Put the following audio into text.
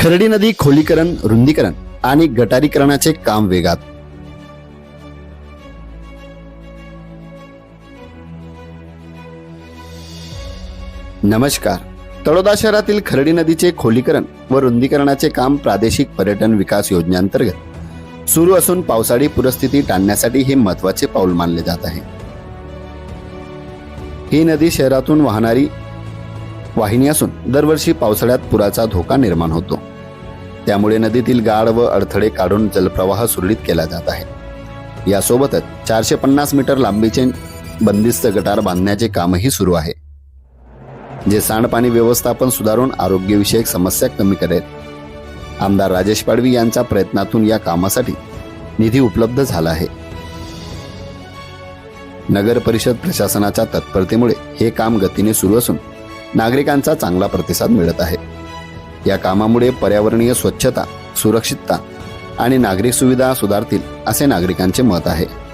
खरडी नदी खोलीकरण रुंदीकरण आणि गटारीकरणाचे काम वेगात. नमस्कार. तळोदा शहरातील खरडी नदीचे खोलीकरण व रुंदीकरणाचे काम प्रादेशिक पर्यटन विकास योजनेअंतर्गत सुरू असून पावसाळी पुरस्थिती टाळण्यासाठी हे महत्त्वाचे पाऊल मानले जात आहे. ही नदी शहरातून वाहणारी वाहिनी असून दरवर्षी पावसाळ्यात पुराचा धोका निर्माण होतो. त्यामुळे नदीतील गाळ व अडथळे काढून जलप्रवाह सुरळीत केला जात आहे. यासोबतच चारशे पन्नास मीटर लांबीचे बंदिस्त गटार बांधण्याचे कामही सुरू आहे. जे सांडपाणी व्यवस्थापन सुधारून आरोग्यविषयक समस्या कमी करेल. आमदार राजेश पाडवी यांच्या प्रयत्नातून या कामासाठी निधी उपलब्ध झाला आहे. नगर परिषद प्रशासनाच्या तत्परतेमुळे हे काम गतीने सुरू असून नागरिकांचा चांगला प्रतिसाद मिळत आहे. या कामामुळे पर्यावरणीय स्वच्छता सुरक्षितता आणि नागरिक सुविधा सुधारतील असे नागरिकांचे मत आहे.